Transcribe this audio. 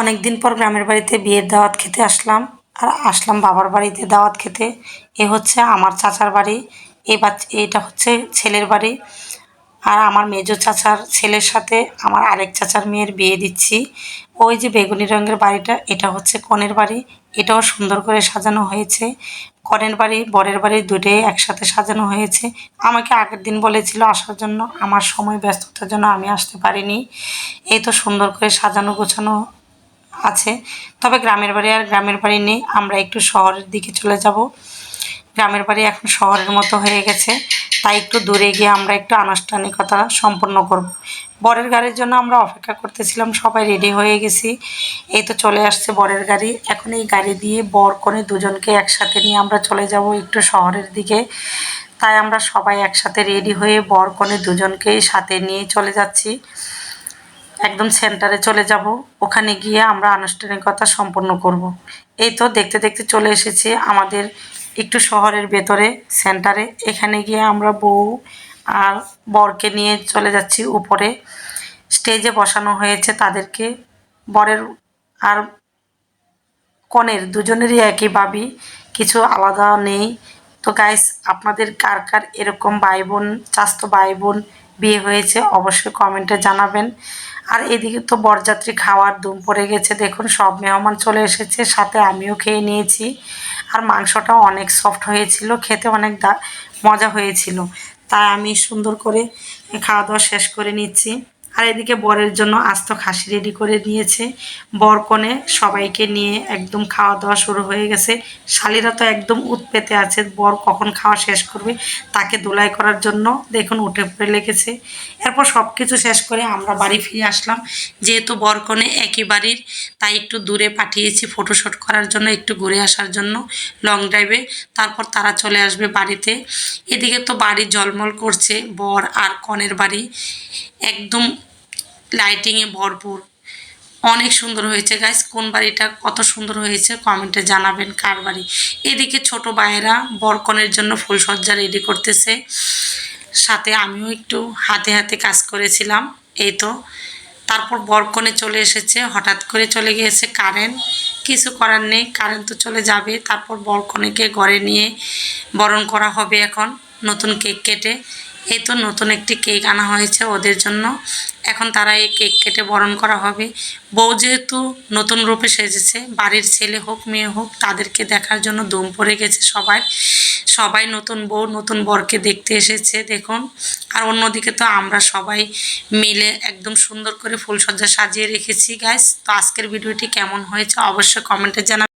অনেক দিন পর গ্রামের বাড়িতে বিয়ের দাওয়াত খেতে আসলাম। আর আসলাম বাবার বাড়িতে দাওয়াত খেতে। এ হচ্ছে আমার চাচার বাড়ি। এ এটা হচ্ছে ছেলের বাড়ি। আর আমার মেজো চাচার ছেলের সাথে আমার আরেক চাচার মেয়ের বিয়ে দিচ্ছি। ওই যে বেগুনি রঙের বাড়িটা, এটা হচ্ছে কনের বাড়ি। এটাও সুন্দর করে সাজানো হয়েছে। কনের বাড়ি, বরের বাড়ি দুটোই একসাথে সাজানো হয়েছে। আমাকে আগের দিন বলেছিল আসার জন্য, আমার সময় ব্যস্ততার জন্য আমি আসতে পারিনি। এই তো সুন্দর করে সাজানো গোছানো আছে। তবে গ্রামের বাড়ি আর গ্রামের বাড়ি নেই। আমরা একটু শহরের দিকে চলে যাব। গ্রামের বাড়ি এখন শহরের মতো হয়ে গেছে। তাই একটু দূরে গিয়ে আমরা একটু আনুষ্ঠানিকতা সম্পন্ন করব। বরের গাড়ির জন্য আমরা অপেক্ষা করতেছিলাম। সবাই রেডি হয়ে গেছি। এই তো চলে আসছে বরের গাড়ি। এখন এই গাড়ি দিয়ে বর কনে দুজনকে একসাথে নিয়ে আমরা চলে যাব একটু শহরের দিকে। তাই আমরা সবাই একসাথে রেডি হয়ে বর কনে দুজনকেই সাথে নিয়ে চলে যাচ্ছি। একদম সেন্টারে চলে যাব। ওখানে গিয়ে আমরা আনুষ্ঠানিকতা সম্পন্ন করব। এই তো দেখতে দেখতে চলে এসেছি আমাদের একটু শহরের ভেতরে সেন্টারে এখানে গিয়ে আমরা বউ আর বরকে নিয়ে চলে যাচ্ছি উপরে। স্টেজে বসানো হয়েছে তাদেরকে। বরের আর কনের দুজনেরই একই ভাবি, কিছু আলাদা নেই। তো গাইস আপনাদের কার কার এরকম ভাই বোন চাস্ত ভাই বোন বিয়ে হয়েছে, অবশ্যই কমেন্টে জানাবেন। আর এদিকে তো বরযাত্রী খাওয়ার দুম পড়ে গেছে, দেখুন সব মেহমান চলে এসেছে, সাথে আমিও খেয়ে নিয়েছি। আর মাংসটাও অনেক সফট হয়েছিল, খেতে অনেক মজা হয়েছিল। তাই আমি সুন্দর করে খাওয়া দাওয়া শেষ করে নিচ্ছি। আর এদিকে বরের জন্য আস্ত খাসি রেডি করে নিয়েছে। বর কনে সবাইকে নিয়ে একদম খাওয়া দাওয়া শুরু হয়ে গেছে। শালিরা তো একদম উৎপেতে আছে, বর কখন খাওয়া শেষ করবে তাকে দোলাই করার জন্য দেখুন উঠে পড়ে লেগেছে। এরপর সব কিছু শেষ করে আমরা বাড়ি ফিরে আসলাম। যেহেতু বর কনে একই বাড়ির, তাই একটু দূরে পাঠিয়েছি ফটোশ্যুট করার জন্য, একটু ঘুরে আসার জন্য লং ড্রাইভে তারপর তারা চলে আসবে বাড়িতে। এদিকে তো বাড়ি জলমল করছে বর আর কনের বাড়ি। একদম লাইটিংয়ে ভরপুর। অনেক সুন্দর হয়েছে গাইস কোন বাড়িটা কত সুন্দর হয়েছে কমেন্টে জানাবেন কার বাড়ি। এদিকে ছোট ভাইয়েরা বরকনের জন্য ফুলসজ্জা রেডি করতেছে। সাথে আমিও একটু হাতে হাতে কাজ করেছিলাম, এই তো। তারপর বরকনে চলে এসেছে, হঠাৎ করে চলে গিয়েছে কারেন্ট। কিছু করার নেই, কারেন্ট তো চলে যাবে। তারপর বরকনেকে ঘরে নিয়ে বরণ করা হবে এখন, নতুন কেক কেটে। এই তো নতুন একটি কেক আনা হয়েছে ওদের জন্য। এখন তারা এই কেক কেটে বরণ করা হবে। বউ যেহেতু নতুন রূপে সেজেছে, বাড়ির ছেলে হোক, মেয়ে হোক, তাদেরকে দেখার জন্য দম পড়ে গেছে সবাই। সবাই নতুন বউ, নতুন বরকে দেখতে এসেছে, দেখুন। আর অন্যদিকে তো আমরা সবাই মিলে একদম সুন্দর করে ফুলসজ্জা সাজিয়ে রেখেছি গাইস তো আজকের ভিডিওটি কেমন হয়েছে অবশ্যই কমেন্টে জানা